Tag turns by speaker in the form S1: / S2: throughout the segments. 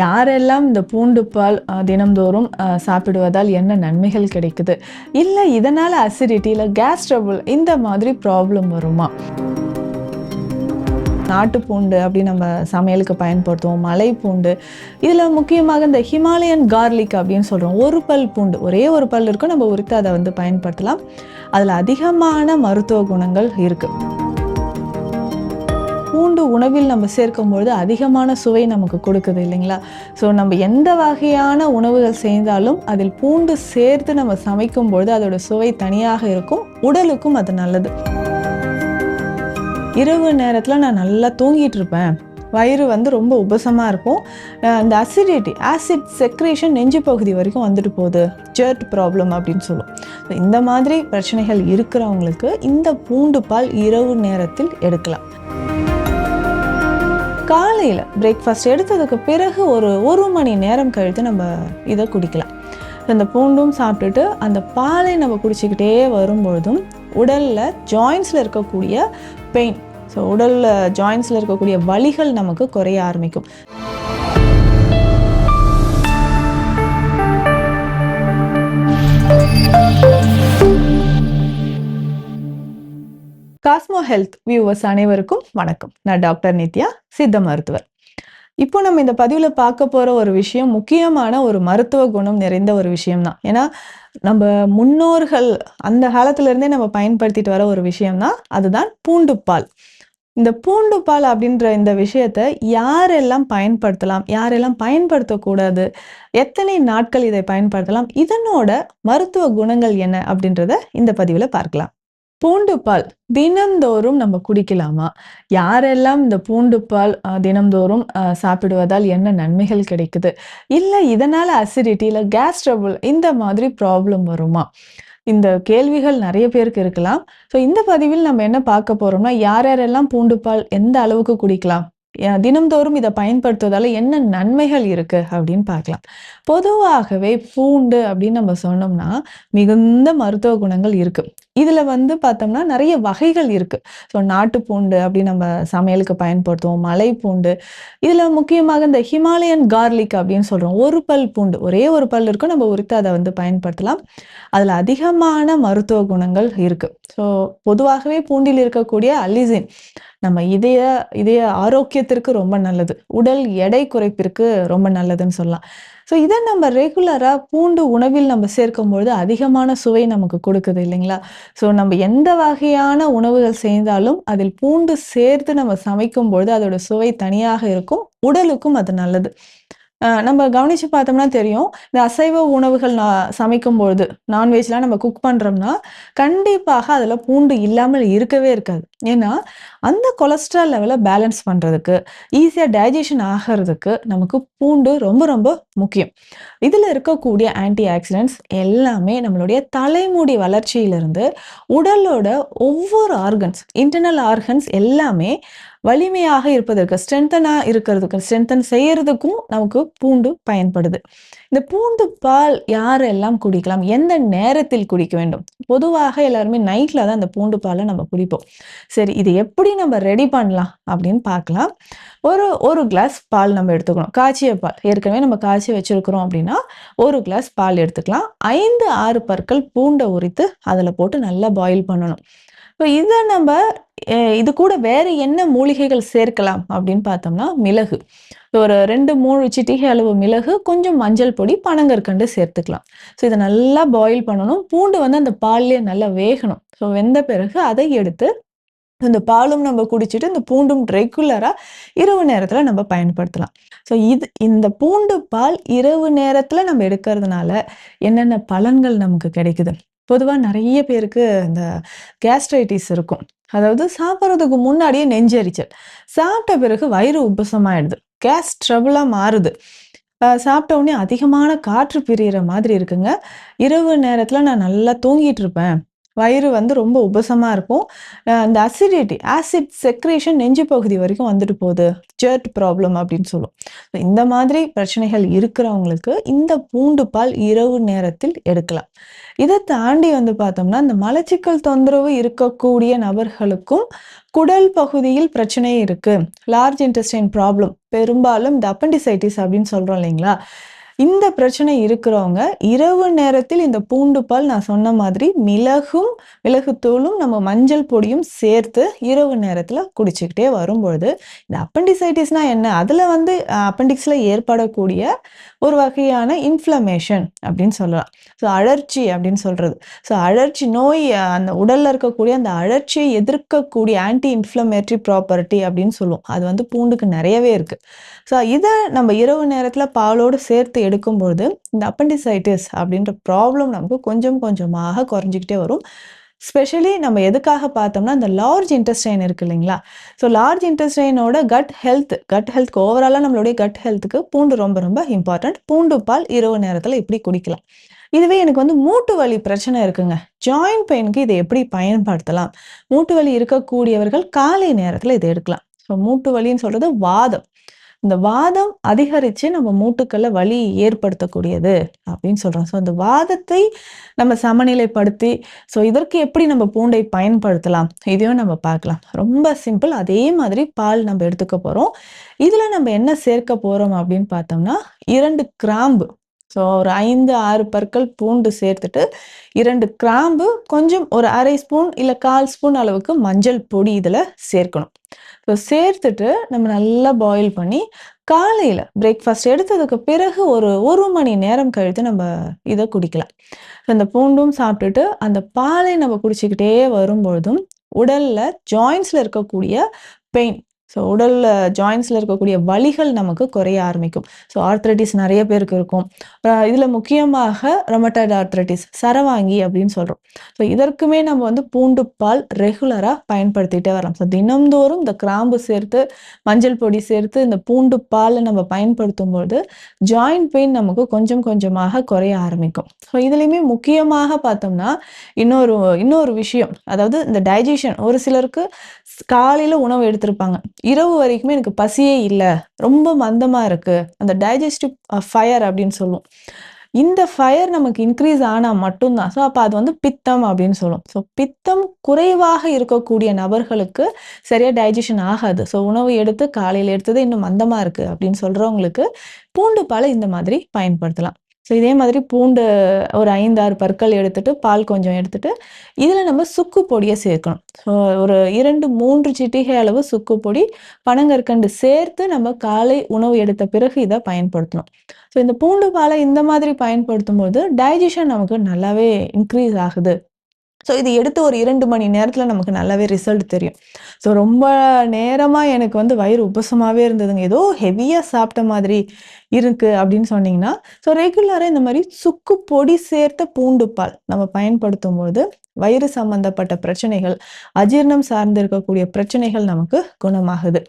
S1: யாரெல்லாம் இந்த பூண்டு பால் தினம்தோறும் சாப்பிடுவதால் என்ன நன்மைகள் கிடைக்குது? இல்லை இதனால் அசிடிட்டி இல்லை கேஸ் ட்ரபுள் இந்த மாதிரி ப்ராப்ளம் வருமா? நாட்டு பூண்டு அப்படி நம்ம சமையலுக்கு பயன்படுத்துவோம். மலை பூண்டு இதில் முக்கியமாக இந்த ஹிமாலயன் கார்லிக் அப்படின்னு சொல்கிறோம் ஒரு பல் பூண்டு ஒரே ஒரு பல் இருக்கும். நம்ம உரித்து அதை வந்து பயன்படுத்தலாம். அதில் அதிகமான மருத்துவ குணங்கள் இருக்குது பூண்டு உணவில் நம்ம சேர்க்கும்பொழுது அதிகமான சுவை நமக்கு கொடுக்குது இல்லைங்களா? ஸோ நம்ம எந்த வகையான உணவுகள் செய்தாலும் அதில் பூண்டு சேர்த்து நம்ம சமைக்கும்பொழுது அதோட சுவை தனியாக இருக்கும் உடலுக்கும் அது நல்லது. இரவு நேரத்தில் நான் நல்லா தூங்கிட்டு இருப்பேன். வயிறு வந்து ரொம்ப உபசமாக இருக்கும். அந்த இந்த அசிடிட்டி ஆசிட் செக்ரேஷன் நெஞ்சு பகுதி வரைக்கும் வந்துட்டு போகுது. ஜெர்ட் ப்ராப்ளம் அப்படின்னு சொல்லுவோம். இந்த மாதிரி பிரச்சனைகள் இருக்கிறவங்களுக்கு இந்த பூண்டு பால் இரவு நேரத்தில் எடுக்கலாம். காலையில் பிரேக்ஃபாஸ்ட் எடுத்ததுக்கு பிறகு ஒரு ஒரு மணி நேரம் கழித்து நம்ம இதை குடிக்கலாம். அந்த பூண்டும் சாப்பிட்டுட்டு அந்த பாலை நம்ம குடிச்சிக்கிட்டே வரும்பொழுதும் உடலில் ஜாயின்ஸில் இருக்கக்கூடிய பெயின் ஸோ உடலில் ஜாயின்ஸில் இருக்கக்கூடிய வலிகள் நமக்கு குறைய ஆரம்பிக்கும். காஸ்மோ ஹெல்த் வியூவர்ஸ் அனைவருக்கும் வணக்கம். நான் டாக்டர் நித்யா சித்த மருத்துவர். இப்போ நம்ம இந்த பதிவில் பார்க்க போகிற ஒரு விஷயம் முக்கியமான ஒரு மருத்துவ குணம் நிறைந்த ஒரு விஷயம்தான். ஏன்னா நம்ம முன்னோர்கள் அந்த காலத்துலேருந்தே நம்ம பயன்படுத்திட்டு வர ஒரு விஷயம்தான் அதுதான் பூண்டுப்பால். இந்த பூண்டுப்பால் அப்படின்ற இந்த விஷயத்தை யாரெல்லாம் பயன்படுத்தலாம் யாரெல்லாம் பயன்படுத்தக்கூடாது எத்தனை நாட்கள் இதை பயன்படுத்தலாம் இதனோட மருத்துவ குணங்கள் என்ன அப்படின்றத இந்த பதிவில் பார்க்கலாம். பூண்டு பால் தினந்தோறும் நம்ம குடிக்கலாமா? யாரெல்லாம் இந்த பூண்டு பால் அஹ், அஹ், சாப்பிடுவதால் என்ன நன்மைகள் கிடைக்குது? இல்லை இதனால அசிடிட்டி இல்லை கேஸ் ட்ரபுள் இந்த மாதிரி ப்ராப்ளம் வருமா? இந்த கேள்விகள் நிறைய பேருக்கு இருக்கலாம். ஸோ இந்த பதிவில் நம்ம என்ன பார்க்க போறோம்னா யார் யாரெல்லாம் பூண்டு பால் எந்த அளவுக்கு குடிக்கலாம்? தினம்தோறும் இதை பயன்படுத்துவதால என்ன நன்மைகள் இருக்கு அப்படின்னு பார்க்கலாம். பொதுவாகவே பூண்டு அப்படின்னு நம்ம சொன்னோம்னா மிகுந்த மருத்துவ குணங்கள் இருக்கு. இதுல வந்து பார்த்தோம்னா நிறைய வகைகள் இருக்கு. ஸோ நாட்டு பூண்டு அப்படி நம்ம சமையலுக்கு பயன்படுத்துவோம். மலை பூண்டு. இதுல முக்கியமாக இந்த ஹிமாலயன் கார்லிக் அப்படின்னு சொல்றோம். ஒரு பல் பூண்டு. ஒரே ஒரு பல் இருக்கும். நம்ம உரித்து அதை வந்து பயன்படுத்தலாம். அதுல அதிகமான மருத்துவ குணங்கள் இருக்கு. ஸோ பொதுவாகவே பூண்டில் இருக்கக்கூடிய அலிசின். நம்ம இதய இதய ஆரோக்கியத்திற்கு ரொம்ப நல்லது. உடல் எடை குறைப்பிற்கு ரொம்ப நல்லதுன்னு சொல்லலாம். ஸோ இதை நம்ம ரெகுலராக பூண்டு உணவில் நம்ம சேர்க்கும் பொழுது அதிகமான சுவை நமக்கு கொடுக்குது இல்லைங்களா? ஸோ நம்ம எந்த வகையான உணவுகள் செய்தாலும் அதில் பூண்டு சேர்த்து நம்ம சமைக்கும் பொழுது அதோட சுவை தனியாக இருக்கும். உடலுக்கும் அது நல்லது. நம்ம கவனித்து பார்த்தோம்னா தெரியும். இந்த அசைவ உணவுகள் நான் சமைக்கும் பொழுது நான்வெஜ்லாம் நம்ம குக் பண்ணுறோம்னா கண்டிப்பாக அதில் பூண்டு இல்லாமல் இருக்கவே இருக்காது. ஏன்னா அந்த கொலஸ்ட்ரால் லெவலை பேலன்ஸ் பண்ணுறதுக்கு ஈஸியாக டைஜஷன் ஆகிறதுக்கு நமக்கு பூண்டு ரொம்ப ரொம்ப முக்கியம். இதில் இருக்கக்கூடிய ஆன்டி ஆக்சிடென்ட்ஸ் எல்லாமே நம்மளுடைய தலைமுடி வளர்ச்சியிலிருந்து உடலோட ஒவ்வொரு ஆர்கன்ஸ் இன்டர்னல் ஆர்கன்ஸ் எல்லாமே வலிமையாக இருப்பதற்கு ஸ்ட்ரென்தனாக இருக்கிறதுக்கு ஸ்ட்ரென்தன் செய்யறதுக்கும் நமக்கு பூண்டு பயன்படுது. இந்த பூண்டு பால் யாரெல்லாம் குடிக்கலாம்? எந்த நேரத்தில் குடிக்க வேண்டும்? பொதுவாக எல்லாருமே நைட்டில் தான் அந்த பூண்டு பாலை நம்ம குடிப்போம். சரி இது எப்படி நம்ம ரெடி பண்ணலாம் அப்படின்னு பார்க்கலாம். ஒரு ஒரு கிளாஸ் பால் நம்ம எடுத்துக்கணும். காய்ச்சிய பால். ஏற்கனவே நம்ம காய்ச்சி வச்சிருக்கிறோம் அப்படின்னா ஒரு கிளாஸ் பால் எடுத்துக்கலாம். ஐந்து ஆறு பற்கள் பூண்டை உரித்து அதில் போட்டு நல்லா பாயில் பண்ணணும். இப்போ இதை நம்ம இது கூட வேற என்ன மூலிகைகள் சேர்க்கலாம் அப்படின்னு பார்த்தோம்னா மிளகு. ஒரு ரெண்டு மூணு சிட்டிகை அளவு மிளகு கொஞ்சம் மஞ்சள் பொடி பனங்கற்கண்டு சேர்த்துக்கலாம். ஸோ இதை நல்லா பாயில் பண்ணணும். பூண்டு வந்து அந்த பால்லேயே நல்லா வேகணும். ஸோ வெந்த பிறகு அதை எடுத்து இந்த பாலும் நம்ம குடிச்சிட்டு இந்த பூண்டும் ரெகுலராக இரவு நேரத்தில் நம்ம பயன்படுத்தலாம். ஸோ இது இந்த பூண்டு பால் இரவு நேரத்தில் நம்ம எடுக்கிறதுனால என்னென்ன பலன்கள் நமக்கு கிடைக்குது? பொதுவாக நிறைய பேருக்கு இந்த கேஸ்ட்ரைட்டிஸ் இருக்கும். அதாவது சாப்பிட்றதுக்கு முன்னாடியே நெஞ்சரிச்சல். சாப்பிட்ட பிறகு வயிறு உபசமாயிடுது கேஸ் ட்ரபுளாக மாறுது. சாப்பிட்ட உடனே அதிகமான காற்று பிரியிற மாதிரி இருக்குங்க. இரவு நேரத்தில் நான் நல்லா தூங்கிட்டு இருப்பேன். வயிறு வந்து ரொம்ப உபசமாக இருக்கும். இந்த அசிடிட்டி ஆசிட் செக்ரேஷன் நெஞ்சு பகுதி வரைக்கும் வந்துட்டு போகுது. ஜர்ட் ப்ராப்ளம் அப்படின்னு சொல்லுவோம் இந்த மாதிரி பிரச்சனைகள் இருக்கிறவங்களுக்கு இந்த பூண்டு பால் இரவு நேரத்தில் எடுக்கலாம். இதை தாண்டி வந்து பார்த்தோம்னா இந்த மலச்சிக்கல் தொந்தரவு இருக்கக்கூடிய நபர்களுக்கும் குடல் பகுதியில் பிரச்சனை இருக்குது லார்ஜ் இன்டெஸ்டைன் ப்ராப்ளம் பெரும்பாலும் இந்த அப்பண்டிசைட்டிஸ் அப்படின்னு சொல்கிறோம் இல்லைங்களா? இந்த பிரச்சனை இருக்கிறவங்க இரவு நேரத்தில் இந்த பூண்டு பால் நான் சொன்ன மாதிரி மிளகும் மிளகுத்தூளும் நம்ம மஞ்சள் பொடியும் சேர்த்து இரவு நேரத்தில் குடிச்சுக்கிட்டே வரும்பொழுது இந்த அப்பண்டிசைட்டிஸ்னா என்ன? அதில் வந்து அப்பண்டிக்ஸில் ஏற்படக்கூடிய ஒரு வகையான இன்ஃப்ளமேஷன் அப்படின்னு சொல்லலாம். ஸோ அழற்சி அப்படின்னு சொல்கிறது ஸோ அழற்சி நோய் அந்த உடலில் இருக்கக்கூடிய அந்த அழற்சியை எதிர்க்கக்கூடிய ஆன்டி இன்ஃப்ளமேட்டரி ப்ராப்பர்ட்டி அப்படின்னு சொல்லுவோம். அது வந்து பூண்டுக்கு நிறையவே இருக்குது ஸோ இதை நம்ம இரவு நேரத்தில் பாலோடு சேர்த்து எடுக்கும்பொழுது இந்த அப்பண்டிசைட்டிஸ் அப்படின்ற ப்ராப்ளம் நமக்கு கொஞ்சம் கொஞ்சமாக குறைஞ்சிக்கிட்டே வரும். ஸ்பெஷலி நம்ம எதுக்காக பார்த்தோம்னா இந்த லார்ஜ் இன்டெஸ்டைன் இருக்கு இல்லைங்களா? ஸோ லார்ஜ் இன்டெஸ்டைனோட கட் ஹெல்த் கட் ஹெல்த்க்கு ஓவராலாக நம்மளுடைய கட் ஹெல்த்துக்கு பூண்டு ரொம்ப ரொம்ப இம்பார்ட்டன்ட் பூண்டு பால் இரவு நேரத்தில் இப்படி குடிக்கலாம். இதுவே எனக்கு வந்து மூட்டு வலி பிரச்சனை இருக்குங்க. ஜாயிண்ட் பெயினுக்கு இதை எப்படி பயன்படுத்தலாம்? மூட்டு வலி இருக்கக்கூடியவர்கள் காலை நேரத்தில் இதை எடுக்கலாம். ஸோ மூட்டு வலின்னு சொல்றது வாதம். இந்த வாதம் அதிகரித்து நம்ம மூட்டுக்களை வலி ஏற்படுத்தக்கூடியது அப்படின்னு சொல்கிறோம் ஸோ அந்த வாதத்தை நம்ம சமநிலைப்படுத்தி ஸோ இதற்கு எப்படி நம்ம பூண்டை பயன்படுத்தலாம்? இதையும் நம்ம பார்க்கலாம். ரொம்ப சிம்பிள் அதே மாதிரி பால் நம்ம எடுத்துக்க போகிறோம் இதில் நம்ம என்ன சேர்க்க போகிறோம் அப்படின்னு பார்த்தோம்னா இரண்டு கிராம்பு ஸோ ஒரு ஐந்து ஆறு பற்கள் பூண்டு சேர்த்துட்டு இரண்டு கிராம்பு கொஞ்சம் ஒரு அரை ஸ்பூன் இல்லை கால் ஸ்பூன் அளவுக்கு மஞ்சள் பொடி இதில் சேர்க்கணும். ஸோ சேர்த்துட்டு நம்ம நல்லா பாயில் பண்ணி காலையில் பிரேக்ஃபாஸ்ட் எடுத்ததுக்கு பிறகு ஒரு ஒரு மணி நேரம் கழித்து நம்ம இதை குடிக்கலாம். அந்த பூண்டும் சாப்பிட்டுட்டு அந்த பாலை நம்ம குடிச்சிக்கிட்டே வரும்பொழுதும் உடலில் ஜாயின்ஸில் இருக்கக்கூடிய பெயின் ஸோ உடல் ஜாயின்ஸில் இருக்கக்கூடிய வலிகள் நமக்கு குறைய ஆரம்பிக்கும். ஸோ ஆர்த்ரைட்டிஸ் நிறைய பேருக்கு இருக்கும். இதில் முக்கியமாக ரொமட்டாய்டு ஆர்த்ரைட்டிஸ் சரவாங்கி அப்படின்னு சொல்கிறோம் ஸோ இதற்குமே நம்ம வந்து பூண்டு பால் ரெகுலராக பயன்படுத்திட்டே வரலாம். ஸோ தினம்தோறும் இந்த கிராம்பு சேர்த்து மஞ்சள் பொடி சேர்த்து இந்த பூண்டு பாலை நம்ம பயன்படுத்தும் பொழுது ஜாயிண்ட் பெயின் நமக்கு கொஞ்சம் கொஞ்சமாக குறைய ஆரம்பிக்கும். ஸோ இதுலையுமே முக்கியமாக பார்த்தோம்னா இன்னொரு இன்னொரு விஷயம். அதாவது இந்த டைஜஷன் ஒரு சிலருக்கு காலையில் உணவு எடுத்திருப்பாங்க. இரவு வரைக்குமே எனக்கு பசியே இல்லை. ரொம்ப மந்தமாக இருக்குது அந்த டைஜஸ்டிவ் ஃபயர் அப்படின்னு சொல்லுவோம் இந்த ஃபயர் நமக்கு இன்க்ரீஸ் ஆனால் மட்டும்தான். ஸோ அப்போ அது வந்து பித்தம் அப்படின்னு சொல்லும். ஸோ பித்தம் குறைவாக இருக்கக்கூடிய நபர்களுக்கு சரியாக டைஜஷன் ஆகாது. ஸோ உணவு எடுத்து காலையில் எடுத்தது இன்னும் மந்தமாக இருக்குது அப்படின்னு சொல்கிறவங்களுக்கு பூண்டு பாலை இந்த மாதிரி பயன்படுத்தலாம். ஸோ இதே மாதிரி பூண்டு ஒரு ஐந்தாறு பற்கள் எடுத்துகிட்டு பால் கொஞ்சம் எடுத்துகிட்டு இதில் நம்ம சுக்கு பொடியை சேர்க்கணும். ஸோ ஒரு இரண்டு மூன்று சிட்டிகை அளவு சுக்கு பொடி பனங்கற்கண்டு சேர்த்து நம்ம காலை உணவு எடுத்த பிறகு இதை பயன்படுத்தணும். ஸோ இந்த பூண்டு பாலை இந்த மாதிரி பயன்படுத்தும் போது டைஜஷன் நமக்கு நல்லாவே இன்க்ரீஸ் ஆகுது. ஸோ இது எடுத்து ஒரு இரண்டு மணி நேரத்தில் நமக்கு நல்லாவே ரிசல்ட் தெரியும். ஸோ ரொம்ப நேரமாக எனக்கு வந்து வயிறு உபசமாகவே இருந்ததுங்க. ஏதோ ஹெவியாக சாப்பிட்ட மாதிரி இருக்கு அப்படின்னு சொன்னீங்கன்னா ஸோ ரெகுலராக இந்த மாதிரி சுக்கு பொடி சேர்த்த பூண்டு பால் நம்ம பயன்படுத்தும் போது வயிறு சம்பந்தப்பட்ட பிரச்சனைகள் அஜீரணம் சார்ந்து இருக்கக்கூடிய பிரச்சனைகள் நமக்கு குணமாகுது.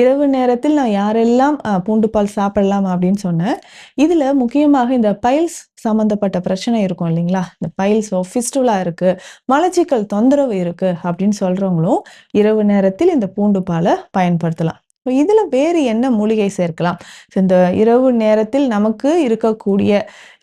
S1: இரவு நேரத்தில் நான் யாரெல்லாம் பூண்டு பால் சாப்பிடலாம் அப்படின்னு சொன்னேன் இதில் முக்கியமாக இந்த பைல்ஸ் சம்மந்தப்பட்ட பிரச்சனை இருக்கும் இல்லைங்களா? இந்த பைல்ஸோ ஃபிஸ்டுலா இருக்கு மலச்சிக்கல் தொந்தரவு இருக்கு அப்படின்னு சொல்றவங்களும் இரவு நேரத்தில் இந்த பூண்டு பாலை பயன்படுத்தலாம். ஸோ இதில் வேறு என்ன மூலிகை சேர்க்கலாம்? ஸோ இந்த இரவு நேரத்தில் நமக்கு இருக்கக்கூடிய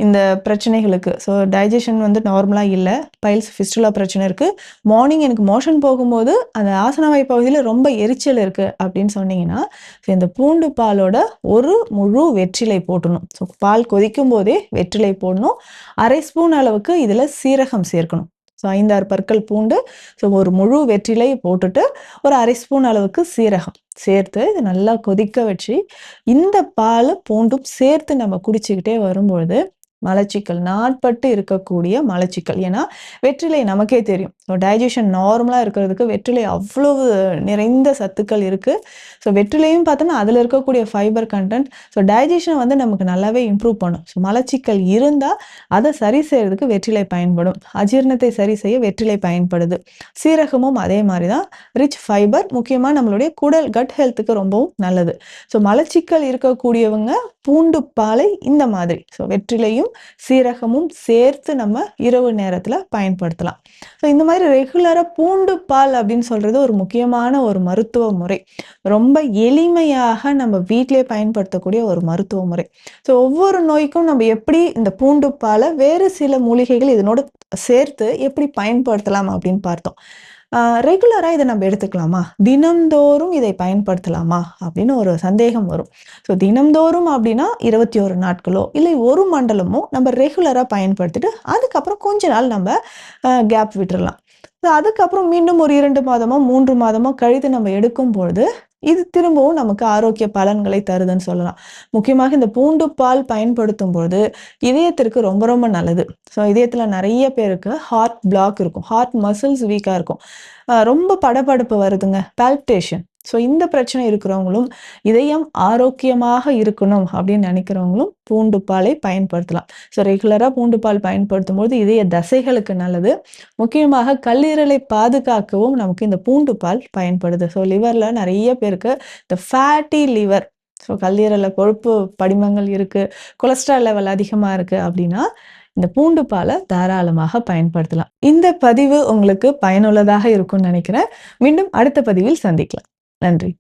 S1: இந்த பிரச்சனைகளுக்கு ஸோ டைஜஷன் வந்து நார்மலாக இல்லை பைல்ஸ் ஃபிஸ்டுலா பிரச்சனை இருக்குது மார்னிங் எனக்கு மோஷன் போகும்போது அந்த ஆசனவாய் பகுதியில் ரொம்ப எரிச்சல் இருக்குது அப்படின்னு சொன்னீங்கன்னா ஸோ இந்த பூண்டு பாலோட ஒரு முழு வெற்றிலை போட்டணும். ஸோ பால் கொதிக்கும் போதே வெற்றிலை போடணும். அரை ஸ்பூன் அளவுக்கு இதில் சீரகம் சேர்க்கணும். ஸோ ஐந்தாறு பற்கள் பூண்டு ஸோ ஒரு முழு வெற்றிலை போட்டுட்டு ஒரு அரை ஸ்பூன் அளவுக்கு சீரகம் சேர்த்து இதை நல்லா கொதிக்க வச்சு இந்த பால் பூண்டும் சேர்த்து நம்ம குடிச்சுக்கிட்டே வரும்பொழுது மலச்சிக்கல் நாட்பட்டு இருக்கக்கூடிய மலச்சிக்கல் ஏன்னா வெற்றிலை நமக்கே தெரியும். ஸோ டைஜஷன் நார்மலாக இருக்கிறதுக்கு வெற்றிலை அவ்வளவு நிறைந்த சத்துக்கள் இருக்குது ஸோ வெற்றிலையும் பார்த்தோம்னா அதில் இருக்கக்கூடிய ஃபைபர் கண்டென்ட் ஸோ டைஜஷனை வந்து நமக்கு நல்லாவே இம்ப்ரூவ் பண்ணும். ஸோ மலச்சிக்கல் இருந்தால் அதை சரி செய்யறதுக்கு வெற்றிலை பயன்படும். அஜீரணத்தை சரி செய்ய வெற்றிலை பயன்படுது. சீரகமும் அதே மாதிரி தான் ரிச் ஃபைபர் முக்கியமாக நம்மளுடைய குடல் கட் ஹெல்த்துக்கு ரொம்பவும் நல்லது. ஸோ மலச்சிக்கல் இருக்கக்கூடியவங்க பூண்டு பாலை இந்த மாதிரி. ஸோ வெற்றிலையும் சீரகமும் சேர்த்து நம்ம இரவு நேரத்தில் பயன்படுத்தலாம். ஸோ இந்த மாதிரி ரெகுலராக பூண்டு பால் அப்படின்னு சொல்கிறது ஒரு முக்கியமான ஒரு மருத்துவ முறை. ரொம்ப எளிமையாக நம்ம வீட்டிலே பயன்படுத்தக்கூடிய ஒரு மருத்துவ முறை. ஸோ ஒவ்வொரு நோய்க்கும் நம்ம எப்படி இந்த பூண்டு பாலை வேறு சில மூலிகைகள் இதனோடு சேர்த்து எப்படி பயன்படுத்தலாம் அப்படின்னு பார்த்தோம். ரெகுலராக இதை நம்ம எடுத்துக்கலாமா? தினம்தோறும் இதை பயன்படுத்தலாமா? அப்படின்னு ஒரு சந்தேகம் வரும். ஸோ தினம்தோறும் அப்படின்னா இருபத்தி ஒரு நாட்களோ இல்லை ஒரு மண்டலமோ நம்ம ரெகுலராக பயன்படுத்திட்டு அதுக்கப்புறம் கொஞ்ச நாள் நம்ம கேப் விட்டுறலாம். ஸோ அதுக்கப்புறம் மீண்டும் ஒரு இரண்டு மாதமோ மூன்று மாதமோ கழித்து நம்ம எடுக்கும் பொழுது இது திரும்பவும் நமக்கு ஆரோக்கிய பலன்களை தருதுன்னு சொல்லலாம். முக்கியமாக இந்த பூண்டு பால் பயன்படுத்தும் பொழுது இதயத்திற்கு ரொம்ப ரொம்ப நல்லது. ஸோ இதயத்தில் நிறைய பேருக்கு ஹார்ட் பிளாக் இருக்கும். ஹார்ட் மசில்ஸ் வீக்காக இருக்கும். ரொம்ப படபடப்பு வருதுங்க. பால்பிட்டேஷன் ஸோ இந்த பிரச்சனை இருக்கிறவங்களும் இதயம் ஆரோக்கியமாக இருக்கணும் அப்படின்னு நினைக்கிறவங்களும் பூண்டு பாலை பயன்படுத்தலாம். ஸோ ரெகுலராக பூண்டு பால் பயன்படுத்தும் போது இதய தசைகளுக்கு நல்லது. முக்கியமாக கல்லீரலை பாதுகாக்கவும் நமக்கு இந்த பூண்டு பால் பயன்படுது. ஸோ லிவரில் நிறைய பேருக்கு இந்த ஃபேட்டி லிவர் ஸோ கல்லீரலில் கொழுப்பு படிமங்கள் இருக்குது கொலஸ்ட்ரால் லெவல் அதிகமாக இருக்குது அப்படின்னா இந்த பூண்டு பாலை தாராளமாக பயன்படுத்தலாம். இந்த பதிவு உங்களுக்கு பயனுள்ளதாக இருக்கும்னு நினைக்கிறேன். மீண்டும் அடுத்த பதிவில் சந்திக்கலாம். நன்றி